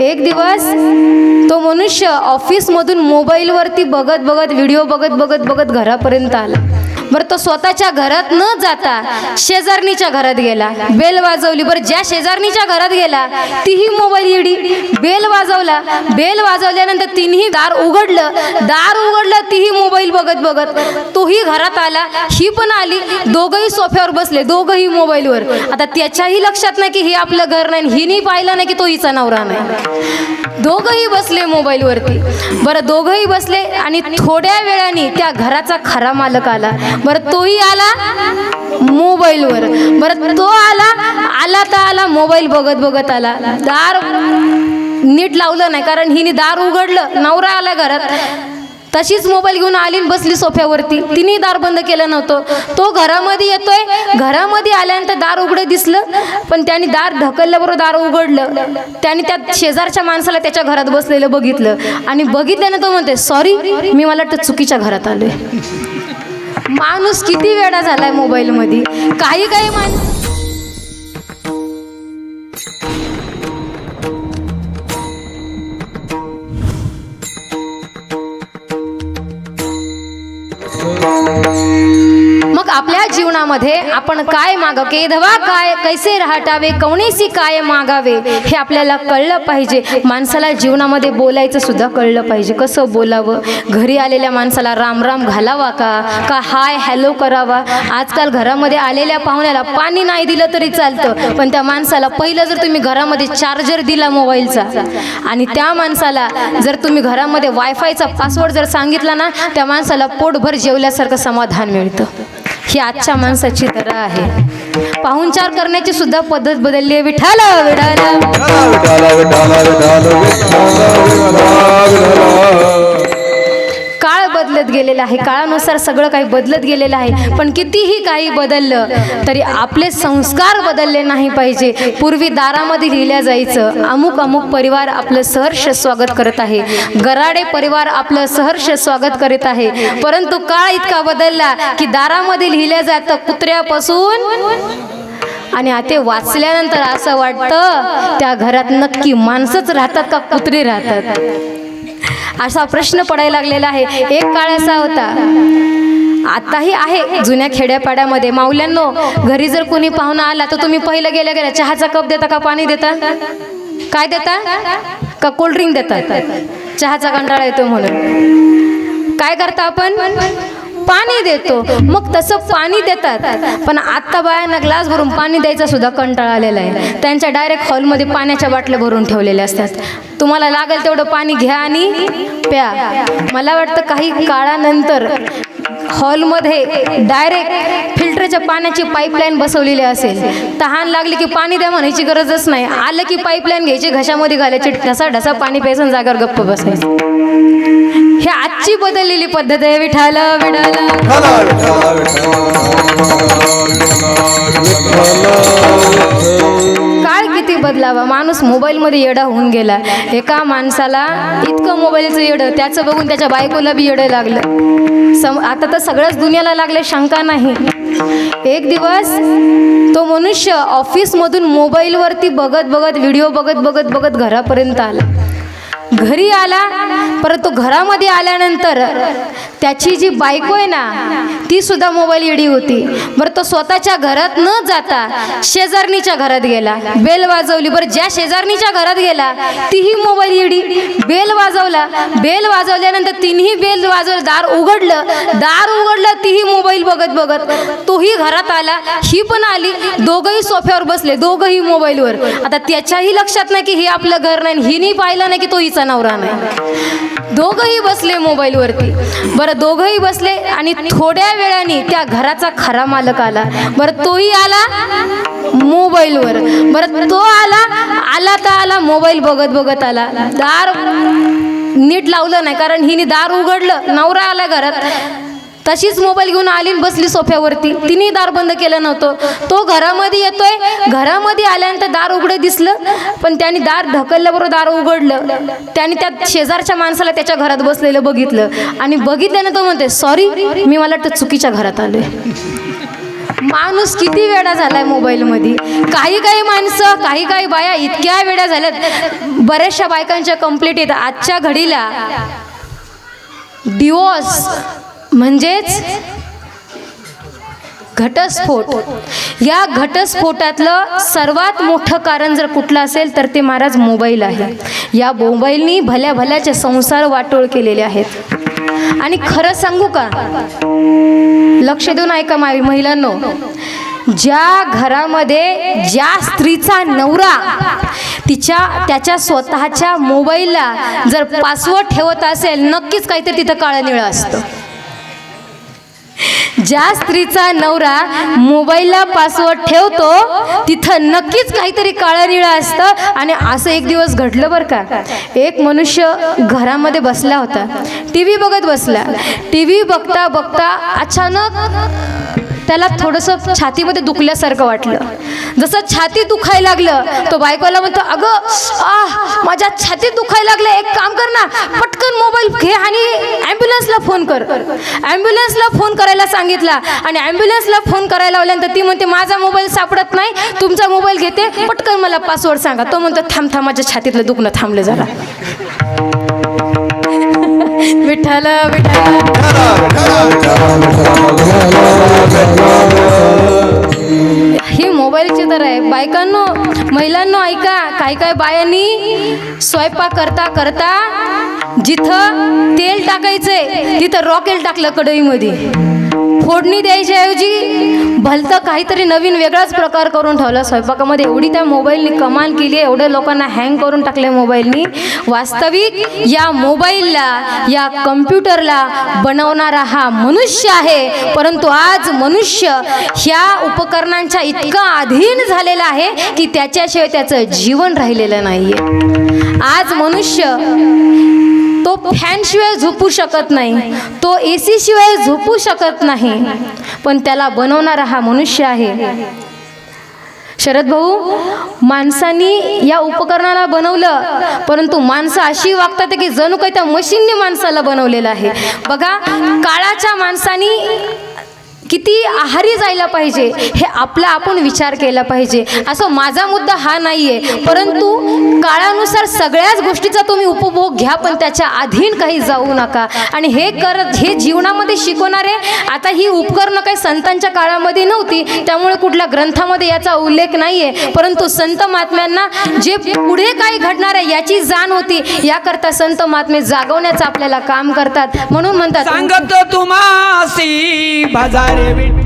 एक दिवस तो मनुष्य ऑफिसमधून मोबाईलवरती बघत बघत व्हिडिओ बघत बघत बघत घरापर्यंत आला. बरं तो स्वतःच्या घरात न जाता शेजारणीच्या घरात गेला. बेल वाजवली. बरं ज्या शेजारणीच्या घरात गेला तीही मोबाईल येडी. बेल वाजवला. बेल वाजवल्यानंतर तिनेही दार उघडलं. दार उघडलं तीही मोबाईल बघत बघत. तोही घरात आला. ही पण आली. दोघंही सोफ्यावर बसले. दोघंही मोबाईलवर. आता त्याच्याही लक्षात नाही की हे आपलं घर नाही हिनी पाहिलं नाही की तो हिचा नवरा नाही. दोघंही बसले मोबाईलवरती. बरं दोघंही बसले आणि थोड्या वेळाने त्या घराचा खरा मालक आला. बरं तोही आला मोबाईलवर. बरं तो आला आला तर आला मोबाईल बघत बघत आला. दार नीट लावलं नाही कारण हिने दार उघडलं नवरा आला घरात. तशीच मोबाईल घेऊन आली बसली सोफ्यावरती. तिने दार बंद केलं नव्हतं. तो घरामध्ये येतोय घरामध्ये आल्यानंतर दार उघडं दिसलं पण त्याने दार ढकलल्याबरोबर दार उघडलं. त्याने त्या शेजारच्या माणसाला त्याच्या घरात बसलेलं बघितलं. आणि बघितल्यानं तो म्हणते सॉरी मी मला वाटतं चुकीच्या घरात आलोय. माणूस किती वेळा झालाय मोबाईलमध्ये? काही काही माणसं आपल्या जीवनामध्ये आपण काय माग केधवा काय? कैसे राहटावे? कवणेसी काय मागावे? हे आपल्याला कळलं पाहिजे. माणसाला जीवनामध्ये बोलायचं सुद्धा कळलं पाहिजे. कसं बोलावं? घरी आलेल्या माणसाला राम राम घालावा का? का हाय हॅलो करावा? आजकाल घरामध्ये आलेल्या पाहुण्याला पाणी नाही दिलं तरी चालतं. पण त्या माणसाला पहिलं जर तुम्ही घरामध्ये चार्जर दिला मोबाईलचा आणि त्या माणसाला जर तुम्ही घरामध्ये वायफायचा पासवर्ड जर सांगितला ना त्या माणसाला पोटभर जेवल्यासारखं समाधान मिळतं. ही आजच्या माणसाची तर आहे. पाहुणचार करण्याची सुद्धा पद्धत बदलली आहे. विठाल विठाल बदलत गेलेलं आहे. काळानुसार सगळं काही बदलत गेलेलं आहे. पण कितीही काही बदललं तरी आपले संस्कार बदलले नाही पाहिजे. पूर्वी दारामध्ये लिहिल्या जायचं अमुक अमुक परिवार आपलं सहर्ष स्वागत करत आहे. गराडे परिवार आपलं सहर्ष स्वागत करीत आहे. परंतु काळ इतका बदलला की दारामध्ये लिहिल्या जातं कुत्र्यापासून आणि आता वाचल्यानंतर असं वाटतं त्या घरात नक्की माणसंच राहतात का कुत्री राहतात? असा प्रश्न पडायला लागलेला आहे. एक काळ असा होता. आताही आहे जुन्या खेड्यापाड्यामध्ये. माऊल्यांनो घरी जर कोणी पाहुणा आला तर तुम्ही पहिलं गेल्या गेल्या चहाचा कप देता का पाणी देता? काय देता? का कोल्ड्रिंक देतात चहाचा कंटाळा येतो म्हणून. काय करता आपण? पाणी देतो. मग तसं पाणी देतात. पण आत्ता बायांना ग्लास भरून पाणी द्यायचा सुद्धा कंटाळा आलेला आहे. त्यांच्या डायरेक्ट हॉलमध्ये पाण्याच्या बाटल्या भरून ठेवलेल्या असतात. तुम्हाला लागेल तेवढं पाणी घ्या आणि प्या. मला वाटतं काही काळानंतर हॉलमध्ये डायरेक्ट फिल्टरच्या पाण्याची पाईपलाईन बसवलेली असेल. तहान लागली की पाणी द्या म्हणायची गरजच नाही. आलं की पाईपलाईन घ्यायची घशामध्ये घालायची ढसा ढसा पाणी प्यायचं आणि जागेवर गप्प बसायचं. हे आजची बदललेली पद्धत आहे. विठाल विठाल काय काळ किती बदलावा. माणूस मोबाईलमध्ये येडा होऊन गेला. एका माणसाला इतकं मोबाईलचं येडं त्याचं बघून त्याच्या बायकोला बी येडं लागलं. सम आता तर सगळ्याच दुनियाला लागले शंका नाही. एक दिवस तो मनुष्य ऑफिसमधून मोबाईलवरती बघत बघत व्हिडिओ बघत बघत बघत घरापर्यंत आला. घरी आला परंतु घरामध्ये आल्यानंतर त्याची जी बायको आहे ना ती सुद्धा मोबाईल येडी होती. बरं तो स्वतःच्या घरात न जाता शेजारणीच्या घरात गेला. बेल वाजवली. बरं ज्या शेजारणीच्या घरात गेला तीही मोबाईल येडी बेल वाजवला. बेल वाजवल्यानंतर तिन्ही बेल वाजवलं. दार उघडलं. दार उघडलं तीही मोबाईल बघत बघत तोही घरात आला. ही पण आली. दोघंही सोफ्यावर बसले. दोघंही मोबाईलवर. आता त्याच्याही लक्षात नाही की हे आपलं घर नाही हिनी पाहिलं नाही की तो हिचा नवरा नाही दोघंही बसले मोबाईलवरती. बरं दोघंही बसले आणि थोड्या वेळाने त्या घराचा खरा मालक आला. बरं तोही आला मोबाईलवर. बरं तो आला आला तर आला मोबाईल बघत बघत आला. दार नीट लावलं नाही कारण हिने दार उघडलं नवरा आला घरात. तशीच मोबाईल घेऊन आली बसली सोफ्यावरती. तिने दार बंद केलं नव्हतं. तो घरामध्ये येतोय. घरामध्ये आल्यानंतर दार उघडं दिसलं पण त्याने दार ढकलल्याबरोबर दार उघडलं. त्याने त्या शेजारच्या माणसाला त्याच्या घरात बसलेलं बघितलं. आणि बघितल्यानं तो म्हणते सॉरी मी मला वाटतं चुकीच्या घरात आलोय. माणूस किती वेळा झालाय मोबाईलमध्ये. काही काही माणसं काही काही बाया इतक्या वेळा झाल्यात. बऱ्याचशा बायकांच्या कंप्लीट येतात. आजच्या घडीला डिवोर्स म्हणजेच घटस्फोट. या घटस्फोटातलं सर्वात मोठं कारण जर कुठलं असेल तर ते महाराज मोबाईल आहे. या मोबाईलनी भल्या भल्याचे संसार वाटोळ केलेले आहेत. आणि खरं सांगू का? लक्ष देऊन ऐका मावी महिलांनो. ज्या घरामध्ये ज्या स्त्रीचा नवरा तिच्या त्याच्या स्वतःच्या मोबाईलला जर पासवर्ड ठेवत असेल नक्कीच काहीतरी तिथं काळं निळं असतं. ज्या स्त्रीचा नवरा मोबाईलला पासवर्ड ठेवतो तिथं नक्कीच काहीतरी काळं निळं असतं आणि असं एक दिवस घडलं बरं का. एक मनुष्य घरामध्ये बसला होता. टी व्ही बघत बसला. टी व्ही बघता बघता अचानक त्याला थोडंसं छातीमध्ये दुखल्यासारखं वाटलं. जसं छाती दुखायला लागलं तो बायकोला म्हणतो अगं आ माझ्या छातीत दुखायला लागलं. एक काम कर ना पटकन मोबाईल घे आणि ॲम्ब्युलन्सला फोन कर. ॲम्ब्युलन्सला फोन करायला सांगितला आणि ॲम्ब्युलन्सला फोन करायला लावल्यानंतर ती म्हणते माझा मोबाईल सापडत नाही तुमचा मोबाईल घेते पटकन मला पासवर्ड सांगा. तो म्हणतो थांब थांब माझ्या छातीतलं दुखणं थांबलं जरा. विठ्ठल विठ्ठल. ही मोबाईलचे तर आहे. बायकांनो महिलांनो ऐका. काही काही बायांनी स्वयंपाक करता करता जिथं तेल टाकायचंय तिथं रॉकेल टाकलं कढईमध्ये. फोडणी द्यायच्याऐवजी भलतं काहीतरी नवीन वेगळाच प्रकार करून ठेवला. स्वयंपाकामध्ये एवढी त्या मोबाईलनी कमाल केली आहे. एवढ्या लोकांना हँग करून टाकले मोबाईलनी. वास्तविक या मोबाईलला या कम्प्युटरला बनवणारा हा मनुष्य आहे. परंतु आज मनुष्य ह्या उपकरणांच्या इतका अधीन झालेला आहे की त्याच्याशिवाय त्याचं जीवन राहिलेलं नाही आज मनुष्य फॅनशिवाय झोपू शकत नाही. तो ए सी शिवाय झोपू शकत नाही. पण त्याला बनवणारा हा मनुष्य आहे. शरद भाऊ माणसांनी या उपकरणाला बनवलं परंतु माणसं अशी वागतात की जणू काही त्या मशीनने माणसाला बनवलेलं आहे. बघा काळाच्या माणसानी किती आहारी जायला पाहिजे हे आपला आपण विचार केला पाहिजे. असं माझा मुद्दा हा नाही आहे परंतु काळानुसार सगळ्याच गोष्टीचा तुम्ही उपभोग घ्या पण त्याच्या अधीन काही जाऊ नका. आणि हे करत हे जीवनामध्ये शिकवणारे आता ही उपकरणं काही संतांच्या काळामध्ये नव्हती त्यामुळे कुठल्या ग्रंथामध्ये याचा उल्लेख नाही आहे परंतु संत महात्म्यांना जे पुढे काही घडणार आहे याची जाण होती. याकरता संत महात्मे जागवण्याचं आपल्याला काम करतात. म्हणून म्हणतात सांगत तुम्हाला बाजारे विठ्ठल